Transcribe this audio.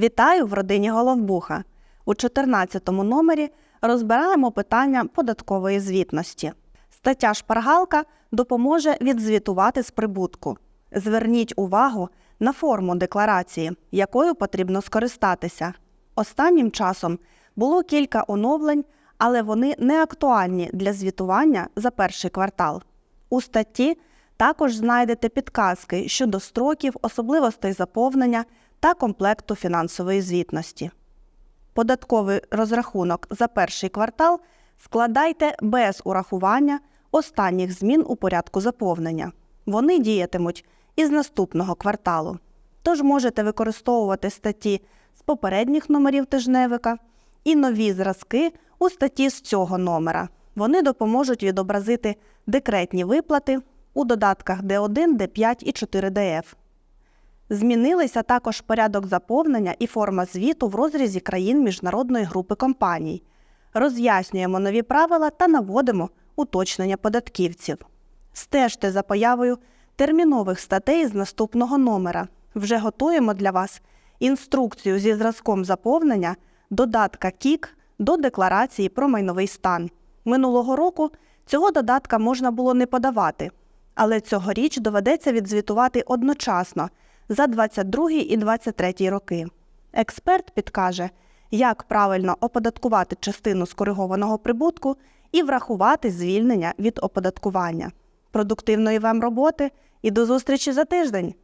Вітаю в родині Головбуха. У 14 номері розбираємо питання податкової звітності. Стаття Шпаргалка допоможе відзвітувати з прибутку. Зверніть увагу на форму декларації, якою потрібно скористатися. Останнім часом було кілька оновлень, але вони не актуальні для звітування за перший квартал. У статті також знайдете підказки щодо строків, особливостей заповнення та комплекту фінансової звітності. Податковий розрахунок за перший квартал складайте без урахування останніх змін у порядку заповнення. Вони діятимуть із наступного кварталу. Тож можете використовувати статті з попередніх номерів тижневика і нові зразки у статті з цього номера. Вони допоможуть відобразити декретні виплати у додатках D1, D5 і 4DF. Змінилися також порядок заповнення і форма звіту в розрізі країн міжнародної групи компаній. Роз'яснюємо нові правила та наводимо уточнення податківців. Стежте за появою термінових статей з наступного номера. Вже готуємо для вас інструкцію зі зразком заповнення додатка КІК до декларації про майновий стан. Минулого року цього додатка можна було не подавати, але цьогоріч доведеться відзвітувати одночасно за 22 і 23 роки. Експерт підкаже, як правильно оподаткувати частину скоригованого прибутку і врахувати звільнення від оподаткування. Продуктивної вам роботи і до зустрічі за тиждень!